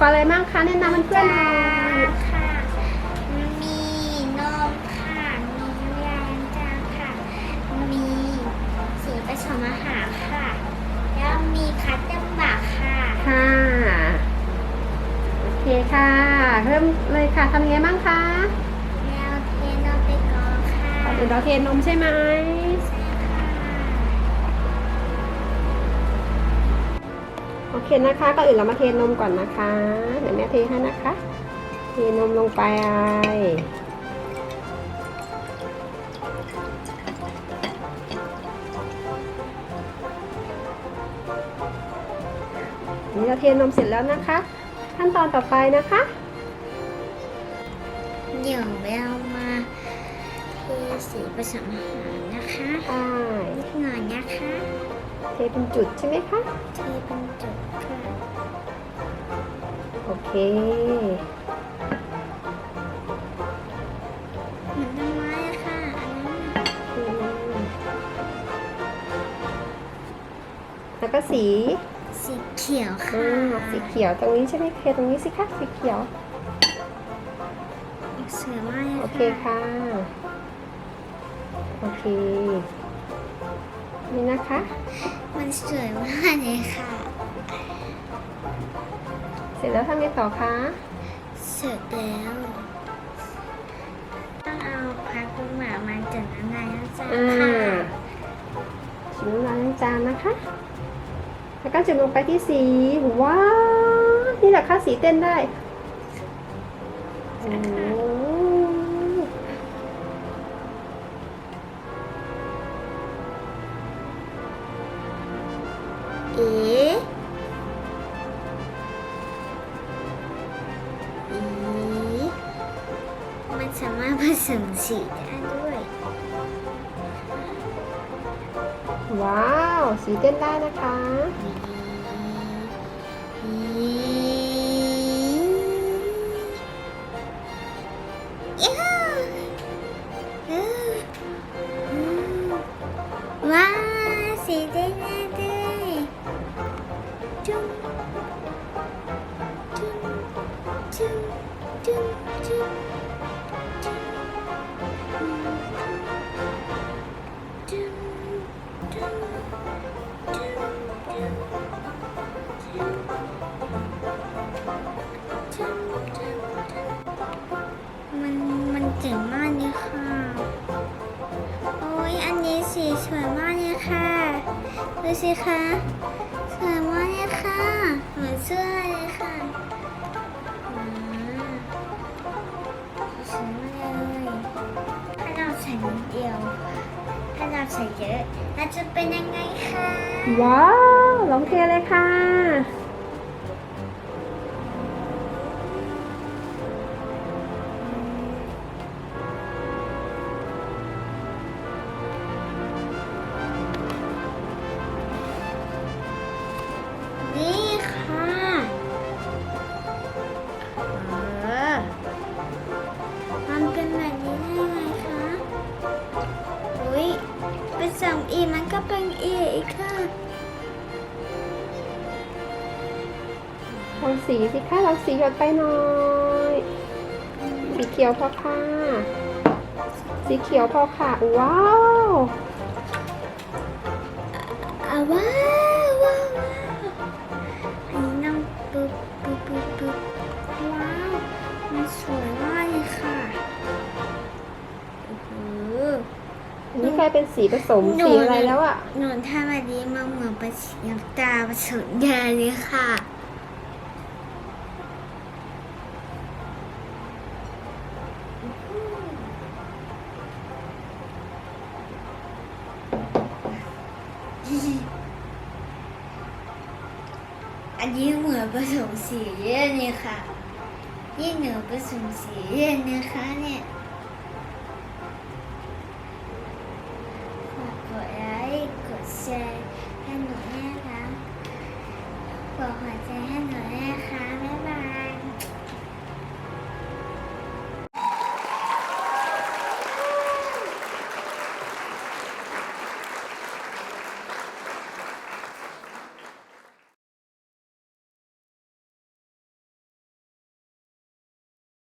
ปกรณ์อะไรบ้างคะแนะนำเพื่อนๆหน่อยค่ะ มีนมค่ะ มียางจางค่ะ มีสีผสมอาหารค่ะ แล้วมีคัตเตอร์บักค่ะ ค่ะ โอเคค่ะ เริ่มเลยค่ะทำยังไงบ้างคะแล้วเทนมไปก่อนค่ะก่อนอื่นเราเทนมใช่ไหม ใช่ อเคนะคะก่อนอื่นเรามาเทนมก่อนนะคะ เดี๋ยวแม่เทให้นะคะ เทนมลงไปนี่เราเทนมเสร็จแล้วนะคะ ขั้นตอนต่อไปนะคะ เดี๋ยวเรามาเทสีผสมอาหารนะคะใช่นิดหน่อยนะคะเทเป็นจุดใช่ไหมคะ เทเป็นจุดค่ะ โอเค เหมือนต้นไม้อะค่ะ อันนั้นน่ะอืมแล้วก็สีสีเขียวค่ะอ่าสีเขียวตรงนี้ใช่ไหมเคตรงนี้สิคะสีเขียว สวยมากเลย โอเคค่ะ โอเค นี่นะคะ มันสวยมากเลยค่ะ เสร็จแล้วทำไงต่อคะ เสร็จแล้ว ต้องเอาพักลูกหมามาจุดน้ำลายน้ำใจอ่าค่ะชิมน้ำลายล้างจานนะคะ แล้วก็จุดลงไปที่สีว้าวนี่แหละค่ะสีเต้นได้โอ้ เอ๋อีมันสามารถผสมสีได้ด้วย ว้าว สีเต้นได้นะคะว้าวสีได้น่ด้ มันมันเจ๋งมากเลยค่ะ โอ้ยอันนี้สีสวยมากเลยค่ะ ดูสิคะ สวยมากเลยค่ะ เหมือนเสื้อเลยค่ะสวยมากเลยถ้าเราใส่นิดเดียวถ้าเราใส่เยอะเราจะเป็นยังไงคะ ว้าวลองเทเลยค่ะ ลองสีสิคะลองสีหยดไปหน่อย สีเขียวพอค่ะ สีเขียวพอค่ะ ว้าวอะว้าวว้าวว้าวอันนี้น้องปุ๊บปุ๊บปุ๊บปุ๊บว้าว มันสวยมากเลยค่ะโอ้โหอันนี้กลายเป็นสีผสมหนูสีอะไรแล้วอะหนูทำแบบนี้มาเหมือนเป็นสีน้ำตาลผสมแดงเลยค่ะ อันนี้เหมือนผสมสีเลือดเลยค่ะยิ่เหนือผสมสีเลือดนะคะเนี่ยฝากกดไลค์กดแชร์ให้หนูด้วยนะคะกดหัวใจให้หนูด้วยนะคะ